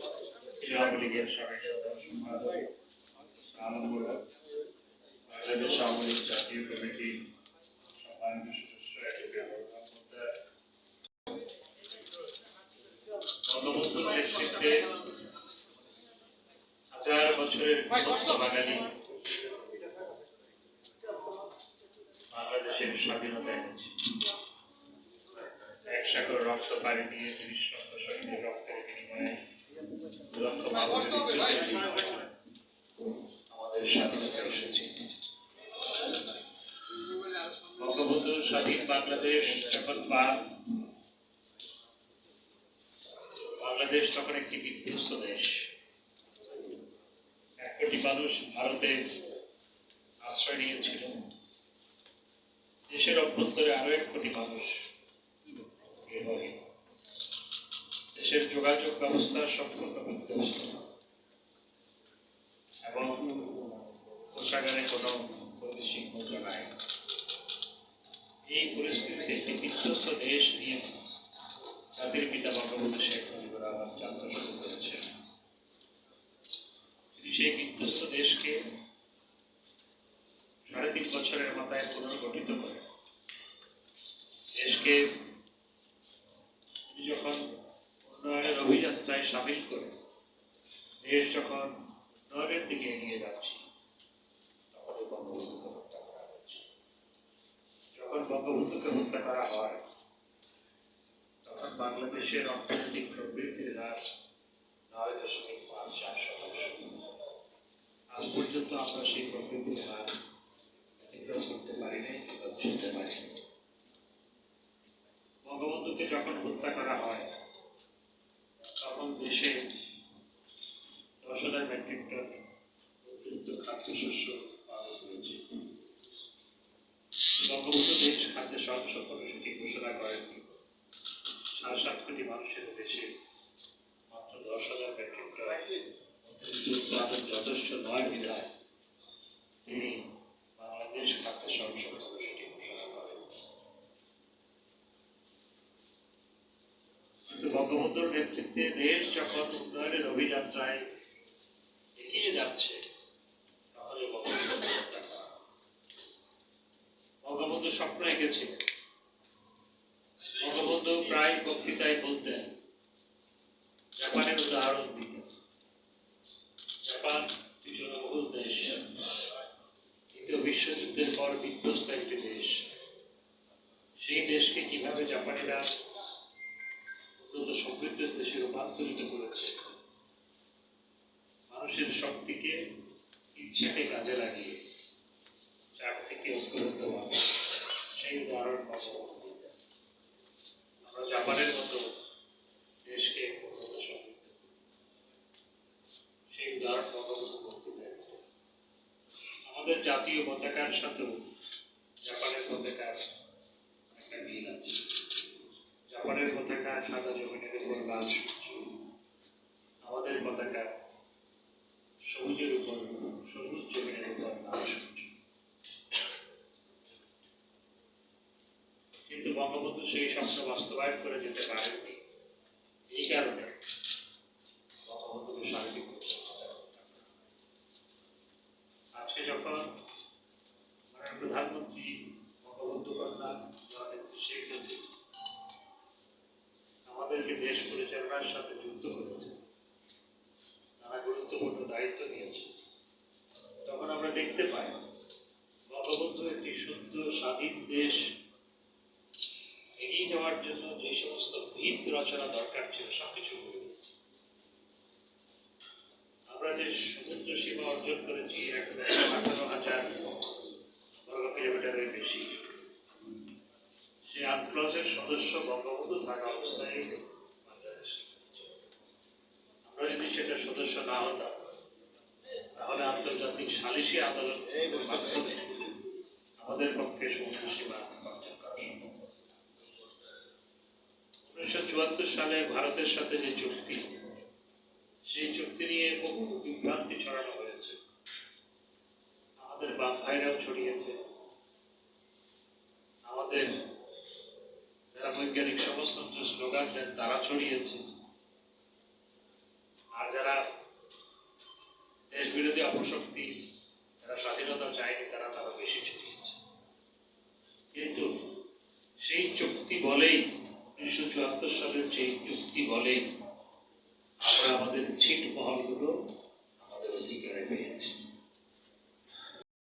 আওয়ামী লীগের সাবেক জাতীয় বাঙালি বাংলাদেশের স্বাধীনতা এনেছে। এক সাগর রক্ত পাড়ি দিয়ে তিরিশ লক্ষ শহীদের স্বাধীন বাংলাদেশ যখন বাংলাদেশ তখন একটি বিধ্বস্ত দেশ। এক কোটি মানুষ ভারতে আশ্রয় নিয়েছিল। দেশের অভ্যন্তরে আরও এক কোটি মানুষ দেশের যোগাযোগ ব্যবস্থা সম্পূর্ণ বিধ্বস্ত। এবং কোষাগারে কোনো বৈদেশিক মুদ্রা নাই। এই পরিস্থিতিতে একটি বিধ্বস্ত দেশ নিয়ে জাতির পিতা বঙ্গবন্ধু শেখ মুজিবুর রহমান যাত্রা শুরু করেছেন সেই বিধ্বস্ত দেশকে সাড়ে তিন বছরের মাথায় পুনর্গঠিত করে। দেশকে যখন উন্নয়নের অভিযাত্রায় সামিল করে, দেশ যখন উন্নয়নের দিকে এগিয়ে যাচ্ছে তখন হয়েছে যখন বঙ্গবন্ধুকে হত্যা করা হয়। তখন বাংলাদেশের অর্থনৈতিক প্রবৃদ্ধির হার নয় দশমিক পাঁচ চার শতাংশ। আজ পর্যন্ত আমরা সেই প্রবৃদ্ধির হার অতিক্রম করতে পারি নাই ছুঁতে পারি বঙ্গবন্ধুকে যখন হত্যা করা হয়, তখন দেশে দশ হাজার মেট্রিক টন অতিরিক্ত খাদ্যশস্য বঙ্গবন্ধু দেশ খাদ্য সহজ কর্মসূচি ঘোষণা করেননি সাড়ে সাত কোটি মানুষের দেশে মাত্র দশ হাজার মেট্রিক উৎপাদন যথেষ্ট নয় বিধায় তিনি বাংলাদেশ খাদ্য সহজ কর্মসূচি ঘোষণা করেন। কিন্তু বঙ্গবন্ধুর নেতৃত্বে দেশ যখন উন্নয়নের অভিযাত্রায় এগিয়ে যাচ্ছে তাহলে বঙ্গবন্ধু হত্যা করা হয়। বঙ্গবন্ধু স্বপ্ন এঁকেছিলেন বঙ্গবন্ধু প্রায় বক্তৃতায় বলতেন, জাপানের উদাহরণ দিতেন জাপান জনবহুল দেশ। দ্বিতীয় বিশ্বযুদ্ধের পর বিধ্বস্ত একটি দেশ সেই দেশকে কীভাবে জাপানিরা উন্নত সমৃদ্ধ দেশে রূপান্তরিত করেছে, মানুষের শক্তিকে ইচ্ছাকে কাজে লাগিয়ে চার থেকে ঐক্যবদ্ধ হবে সেই উদাহরণ বঙ্গবন্ধু দিতেন। আমরা জাপানের মতো দেশকে সেই উদাহরণ বঙ্গবন্ধু বক্তৃতায় আমাদের জাতীয় পতাকার সাথেও জাপানের পতাকার একটা মিল আছে জাপানের পতাকা সাদা জমিনের উপর লাল সূর্য আমাদের পতাকা সবুজের উপর সবুজ জমিনের উপর লাল সূর্য কিন্তু বঙ্গবন্ধু সেই স্বপ্ন বাস্তবায়ন করে যেতে পারেননি এই কারণে বঙ্গবন্ধুকে। আজকে যখন প্রধানমন্ত্রী বঙ্গবন্ধু কন্যা শেখ মুজিব আমাদেরকে দেশ পরিচালনার সাথে যুক্ত করেছে তারা গুরুত্বপূর্ণ দায়িত্ব নিয়েছে তখন আমরা দেখতে পাই বঙ্গবন্ধু একটি সুন্দর স্বাধীন দেশ এগিয়ে যাওয়ার জন্য যে সমস্ত ভিত রচনা দরকার ছিল সবকিছু। আমরা যে সমুদ্র সীমা অর্জন করেছি এক আঠারো হাজার বর্গ কিলোমিটারের বেশি সেই আনক্লসের সদস্য বঙ্গবন্ধু থাকা অবস্থায় আমরা যদি সেটা সদস্য না হতাম তাহলে আন্তর্জাতিক সালিসি মাধ্যমে আমাদের পক্ষে সমুদ্র সীমা উনিশশো সালে ভারতের সাথে যে চুক্তি, সেই চুক্তি নিয়ে বহু বিভ্রান্তি ছড়ানো হয়েছে। আমাদের বাপ ভাইরাও ছড়িয়েছে। আমাদের যারা বৈজ্ঞানিক সমস্ত স্লোগান দেন, তারা ছড়িয়েছে। আর যারা দেশ বিরোধী অপশক্তি, যারা স্বাধীনতা চায়নি, তারা তারা বেশি ছড়িয়েছে। কিন্তু সেই চুক্তি বলেই উনিশশো চুয়াত্তর সালের যে চুক্তি বলে আমরা আমাদের ছিটমহলগুলো